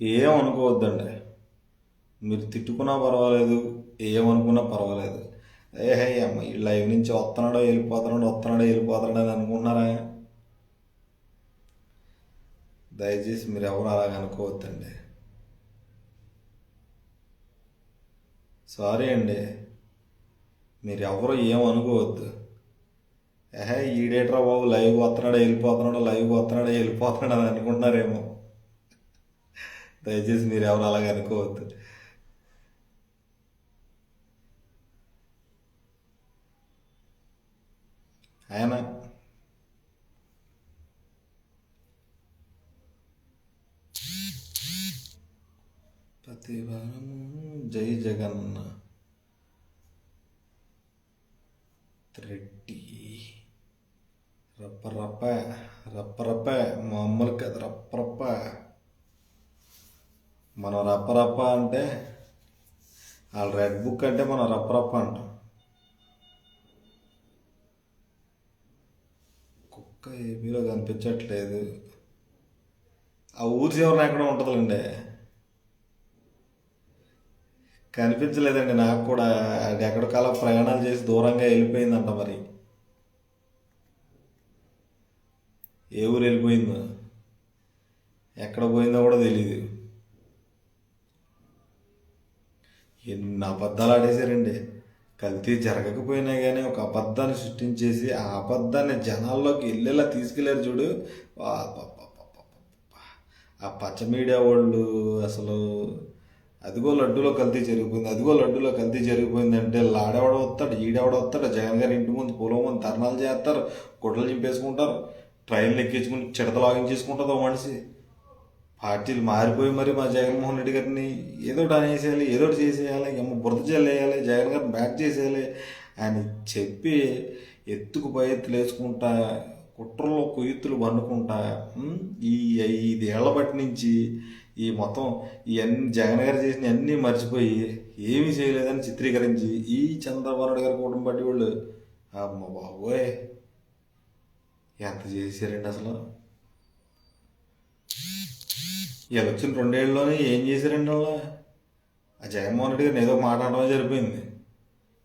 ఏమనుకోవద్దండి మీరు తిట్టుకున్నా పర్వాలేదు ఏమనుకున్నా పర్వాలేదు. ఏ అమ్మ ఈ లైవ్ నుంచి వస్తున్నాడో వెళ్ళిపోతున్నాడో వస్తున్నాడో వెళ్ళిపోతున్నాడో అని అనుకుంటున్నారా? దయచేసి మీరు ఎవరు అలాగ అనుకోవద్దండి. సారీ అండి. మీరు ఎవరు ఏమనుకోవద్దు ఏహే ఈడేట్రా బాబు లైవ్ వస్తున్నాడో వెళ్ళిపోతున్నాడో లైవ్ వస్తున్నాడో వెళ్ళిపోతున్నాడు అని అనుకుంటున్నారేమో. దయచేసి మీరు ఎవరు అలాగే అనుకోవద్దు. ఆయన ప్రతి వారము జై జగన్న రెడ్డి. రప్ప రప్ప రప్ప రప్ప మామూలు కదా రప్ప రప్ప మనం రప్పరప్ప అంటే వాళ్ళ రెడ్ బుక్ అంటే మనం రప్పరప్ప అంటాం. కుక్క ఏపీలో కనిపించట్లేదు. ఆ ఊరి చివరిన ఎక్కడ ఉంటుందండి కనిపించలేదండి నాకు కూడా. అది ఎక్కడికలా ప్రయాణాలు చేసి దూరంగా వెళ్ళిపోయిందంట మరి. ఏ ఊరు వెళ్ళిపోయిందో ఎక్కడ పోయిందో కూడా తెలియదు ఎన్ని అబద్ధాలు ఆడేశారండి. కల్తీ జరగకపోయినా కానీ ఒక అబద్ధాన్ని సృష్టించేసి ఆ అబద్ధాన్ని జనాల్లోకి వెళ్ళేలా తీసుకెళ్ళారు చూడు. ఆ పచ్చ మీడియా వాళ్ళు అసలు అదిగో లడ్డూలో కల్తీ జరిగిపోయింది అదిగో లడ్డూలో కల్తీ జరిగిపోయింది అంటే లాడెవడ వస్తాడు ఈడెవడ వస్తాడు జగన్ గారి ఇంటి ముందు పొలం ముందు ధర్నాలు చేస్తారు గుడ్డలు చింపేసుకుంటారు ట్రైన్లు ఎక్కించుకుని చిడత లాగించేసుకుంటుంది ఒక మనిషి. పార్టీలు మారిపోయి మరి మా జగన్మోహన్ రెడ్డి గారిని ఏదో ఒకటి అనేసేయాలి ఏదో ఒకటి చేసేయాలి ఏమో బురద జల్లేయాలి జగన్ గారిని బ్యాక్ చేసేయాలి అని చెప్పి ఎత్తుకు పై ఎత్తులు వేసుకుంటా కుట్రలో కొయ్యత్తులు వండుకుంటా ఈ ఐదేళ్ళ బట్టి నుంచి ఈ మొత్తం ఇవన్నీ జగన్ గారు చేసిన అన్నీ మర్చిపోయి ఏమీ చేయలేదని చిత్రీకరించి ఈ చంద్రబాబు నాయుడు గారి కుటుంబ బట్టి వాళ్ళు అమ్మ బాబోయ్ ఎంత చేశారండి అసలు? వీళ్ళు వచ్చిన రెండేళ్ళలోనే ఏం చేశారండి వాళ్ళ ఆ జగన్మోహన్ రెడ్డి గారిని ఏదో మాట అనడమే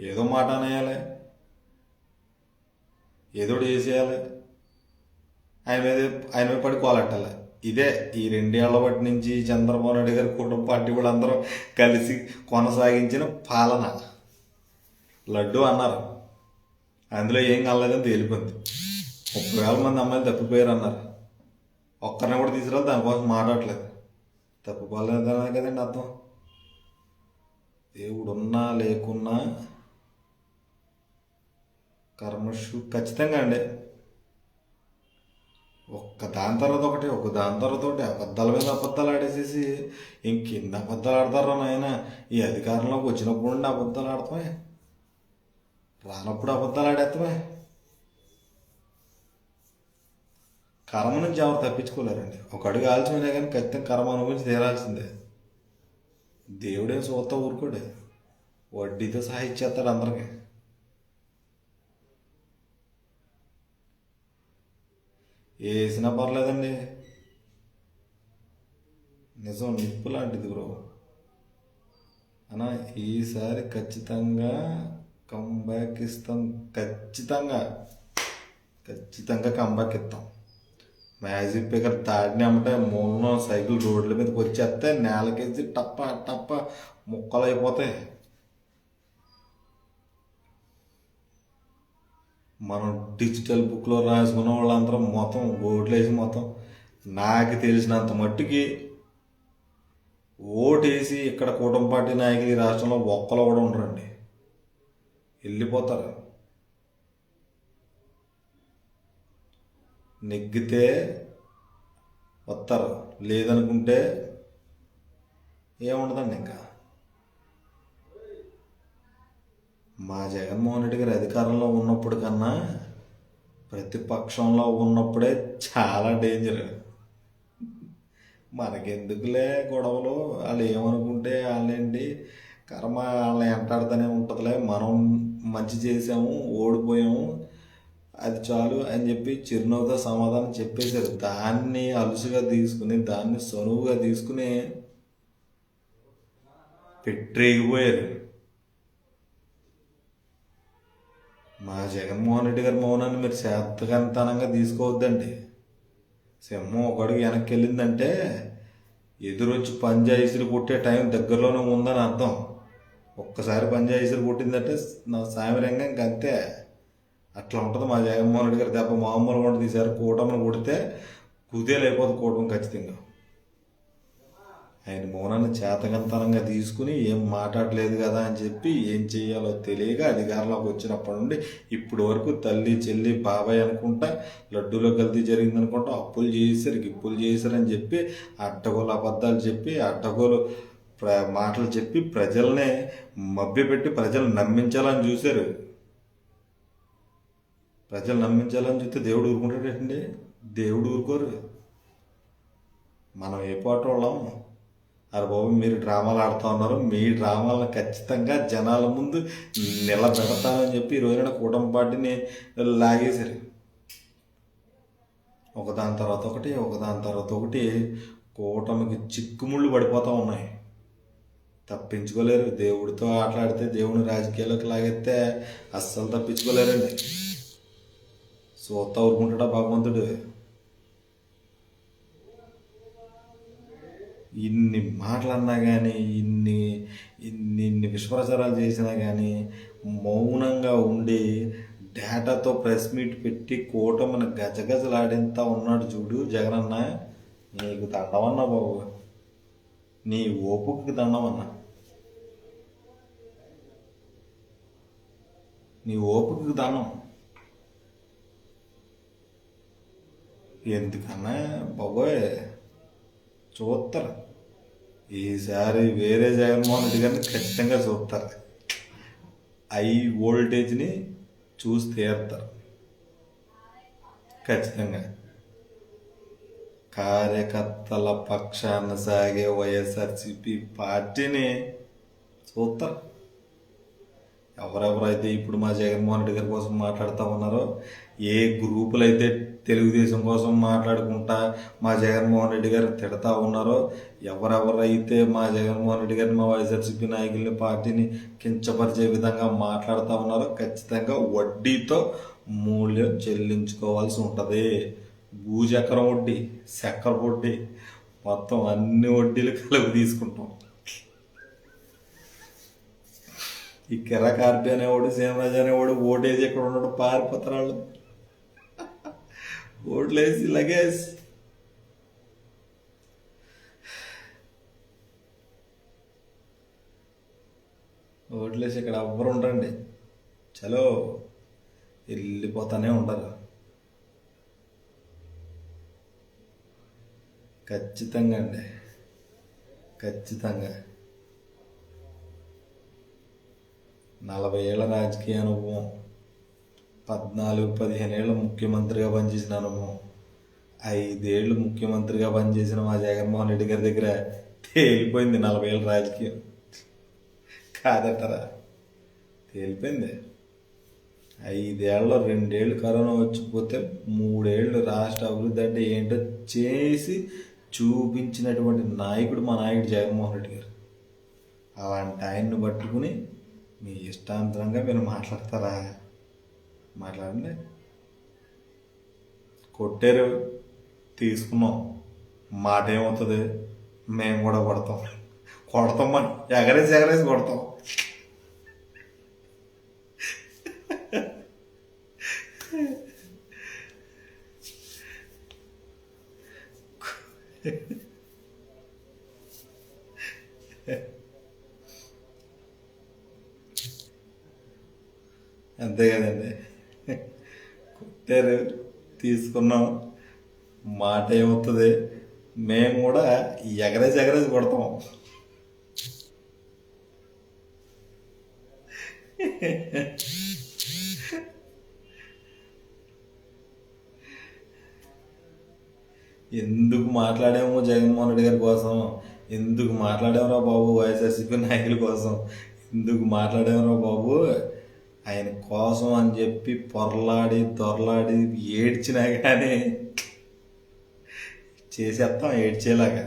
ఏదో మాట అనేయాలి. ఏదో ఒకటి చేసేయాలి. ఆయన మీద ఆయన మీద పడి కోలెట్టాలి ఇదే ఈ రెండేళ్ళ బట్టి నుంచి చంద్రబాబు నాయుడు గారి కుటుంబ పార్టీ వాళ్ళందరూ కలిసి కొనసాగించిన పాలన. లడ్డు అన్నారు. అందులో ఏం కాలేదని తేలిపోయింది. ముప్పై వేల మంది అమ్మాయిలు తప్పిపోయారు అన్నారు ఒక్కరిని కూడా తీసుకురాలి దానికోసం మాట్లాడలేదు తప్పిపోలేదనే కదండి అర్థం? దేవుడు ఉన్నా లేకున్నా కర్మషు ఖచ్చితంగా అండి. ఒక్క దాని తర్వాత ఒకటి ఒక దాని తర్వాత ఒకటి అబద్ధాల మీద అబద్ధాలు ఆడేసేసి ఇంకెన్ని అబద్ధాలు ఆడతారో నాయన? ఈ అధికారంలోకి వచ్చినప్పుడు నుండి అబద్ధాలు ఆడతామే. రానప్పుడు అబద్ధాలు ఆడేస్తామే కర్మ నుంచి ఎవరు తప్పించుకోలేరండి. ఒక అడుగు ఆల్చిపోయినా కానీ ఖచ్చితంగా కర్మ అనుభవించి తీరాల్సిందే దేవుడే సోత ఊరుకోడే. వడ్డీతో సహా ఇచ్చేస్తాడు అందరికి. వేసినా పర్లేదండి. నిజం నిప్పు లాంటిది బ్రో. అన్నా ఈసారి ఖచ్చితంగా కంబ్యాక్ ఇస్తాం. ఖచ్చితంగా. ఖచ్చితంగా కంబ్యాక్ ఇస్తాం. మ్యాజిక్ పికర్ దాడినామంటే మూల సైకిల్ రోడ్ల మీదకి వచ్చేస్తే నేలకేసి టప్ప టప్ప ముక్కలు అయిపోతాయి మనం డిజిటల్ బుక్లో రాసుకున్న వాళ్ళందరం మొత్తం ఓట్లు వేసి మొత్తం నాకు తెలిసినంత మట్టుకి ఓటేసి ఇక్కడ కూటమి పార్టీ నాయకులు ఈ రాష్ట్రంలో ఒక్కలు కూడా ఉండరండి. వెళ్ళిపోతారు. నెగ్గితే వస్తారు లేదనుకుంటే ఏముండదండి ఇంకా. మా జగన్మోహన్ రెడ్డి గారు అధికారంలో ఉన్నప్పుడు కన్నా ప్రతిపక్షంలో ఉన్నప్పుడే చాలా డేంజర్. మనకెందుకులే గొడవలు? వాళ్ళు ఏమనుకుంటే వాళ్ళేంటి? కర్మ వాళ్ళని ఎంటాడుతూనే ఉంటుందిలే. మనం మంచి చేసాము ఓడిపోయాము. అది చాలు అని చెప్పి చిరునవ్వుతో సమాధానం చెప్పేశారు. దాన్ని అలుసుగా తీసుకుని దాన్ని సొనువుగా తీసుకుని పెట్టేగిపోయారు. మా జగన్మోహన్ రెడ్డి గారి మౌనాన్ని మీరు శాతకంతనంగా తీసుకోవద్దండి. సింహం ఒక అడుగు వెనక్కి వెళ్ళిందంటే ఎదురొచ్చి పంజాయిసీలు కొట్టే టైం దగ్గరలోనే ఉందని అర్థం. ఒక్కసారి పంజాయిసీలు కొట్టిందంటే నా సామిరంగా ఇంక అంతే. అట్లా ఉంటుంది. మా జగన్మోహన్ రెడ్డి గారు దెబ్బ మామూలుగా ఉంటుంది ఈసారి కూటమిని కొడితే కుదేలైపోతుంది కూటమి ఖచ్చితంగా. ఆయన మౌనాన్ని చేతగంతనంగా తీసుకుని ఏం మాట్లాడలేదు కదా అని చెప్పి ఏం చేయాలో తెలియక అధికారంలోకి వచ్చినప్పటి నుండి ఇప్పటి వరకు తల్లి చెల్లి బాబాయ్ అనుకుంటా లడ్డూలో కల్తీ జరిగింది అనుకుంటా అప్పులు చేశారు గిప్పులు చేశారని చెప్పి అడ్డగోలు అబద్ధాలు చెప్పి అడ్డగోలు ప్ర మాటలు చెప్పి ప్రజల్ని మభ్యపెట్టి ప్రజలు నమ్మించాలని చూశారు. ప్రజలు నమ్మించాలని చూస్తే దేవుడు ఊరుకుంటాడండి దేవుడు ఊరుకోరు. మనం ఏ పాట వాళ్ళం? అరే బాబు మీరు డ్రామాలు ఆడుతూ ఉన్నారు. మీ డ్రామాలను ఖచ్చితంగా జనాల ముందు నిలబెడతానని చెప్పి ఈ రోజున కూటమి పార్టీని లాగేశారు. ఒకదాని తర్వాత ఒకటి ఒకదాని తర్వాత ఒకటి. కూటమికి చిక్కుముళ్ళు పడిపోతూ ఉన్నాయి. తప్పించుకోలేరు. దేవుడితో ఆటలాడితే దేవుని రాజకీయాల్లోకి లాగెత్తే అస్సలు తప్పించుకోలేరండి. సోత ఊరుకుంటాడా భగవంతుడు ఇన్ని మాటలన్నా కానీ ఇన్ని ఇన్ని ఇన్ని విశ్వప్రచారాలు చేసినా కానీ మౌనంగా ఉండి డేటాతో ప్రెస్ మీట్ పెట్టి కూటమిని గజగజలాడేంత ఉన్నాడు చూడు జగనన్న. నీకు దండమన్నా బాబు. నీ ఓపుకి దండమన్నా. నీ ఓపుకి దండం. ఎందుకన్నా బాబోయ్ చూస్తారు ఈసారి వేరే జగన్మోహన్ రెడ్డి గారిని ఖచ్చితంగా చూస్తారు హై వోల్టేజ్ని చూసి తీరుతారు ఖచ్చితంగా. కార్యకర్తల పక్షాన సాగే వైఎస్ఆర్సిపి పార్టీని చూస్తారు ఎవరెవరైతే ఇప్పుడు మా జగన్మోహన్ రెడ్డి గారి కోసం మాట్లాడుతూ ఉన్నారో ఏ గ్రూపులు అయితే తెలుగుదేశం కోసం మాట్లాడుకుంటా మా జగన్మోహన్ రెడ్డి గారిని తిడతా ఉన్నారో ఎవరెవరైతే మా జగన్మోహన్ రెడ్డి గారిని మా వైఎస్ఆర్సీపీ నాయకుల్ని పార్టీని కించపరిచే విధంగా మాట్లాడుతూ ఉన్నారో ఖచ్చితంగా వడ్డీతో మూల్యం చెల్లించుకోవాల్సి ఉంటుంది. భూచక్రం వడ్డీ చక్కెర వడ్డీ మొత్తం అన్ని వడ్డీలు కలిపి తీసుకుంటాం. ఈ కిరా అనేవాడు సీమరాజు అనేవాడు ఓటేజీ ఎక్కడ ఉన్నాడు పారిపోతారు వాళ్ళు ఓట్లేసి లగేజ్ ఓట్లేసి ఇక్కడ ఎవ్వరు ఉండరండి. చలో వెళ్ళిపోతానే ఉండరు ఖచ్చితంగా అండి. ఖచ్చితంగా. నలభై ఏళ్ళ రాజకీయ అనుభవం. పద్నాలుగు పదిహేను ఏళ్ళు ముఖ్యమంత్రిగా పనిచేసిన అనుభవం ఐదేళ్ళు ముఖ్యమంత్రిగా పనిచేసిన మా జగన్మోహన్ రెడ్డి గారి దగ్గర తేలిపోయింది నలభై ఏళ్ళ రాజకీయం. కాదంటారా? తేలిపోయింది. ఐదేళ్ళలో రెండేళ్ళు కరోనా వచ్చిపోతే మూడేళ్ళు రాష్ట్ర అభివృద్ధి అంటే ఏంటో చేసి చూపించినటువంటి నాయకుడు మా నాయకుడు జగన్మోహన్ రెడ్డి గారు. అలాంటి ఆయన్ని పట్టుకుని మీ ఇష్టాంతరంగా మీరు మాట్లాడతారా? మాట్లాడండి. కొట్టారు తీసుకున్నాం. మాట ఏమవుతుంది మేము కూడా కొడతాం. కొడతాం మనం ఎగరేసి ఎగరేసి కొడతాం. అంతే కదండి. పెట్టారు. తీసుకున్నాం. మాట ఏమవుతుంది మేము కూడా ఎగరేజ్ ఎగరేజ్ కొడతాం. ఎందుకు మాట్లాడాము జగన్మోహన్ రెడ్డి గారి కోసం? ఎందుకు మాట్లాడామురా బాబు వైఎస్ఆర్సీపీ నాయకుల కోసం? ఎందుకు మాట్లాడామురా బాబు? ఆయన కోసం అని చెప్పి పొరలాడి దొరలాడి ఏడ్చినా కానీ చేసేస్తాం ఏడ్చేలాగా.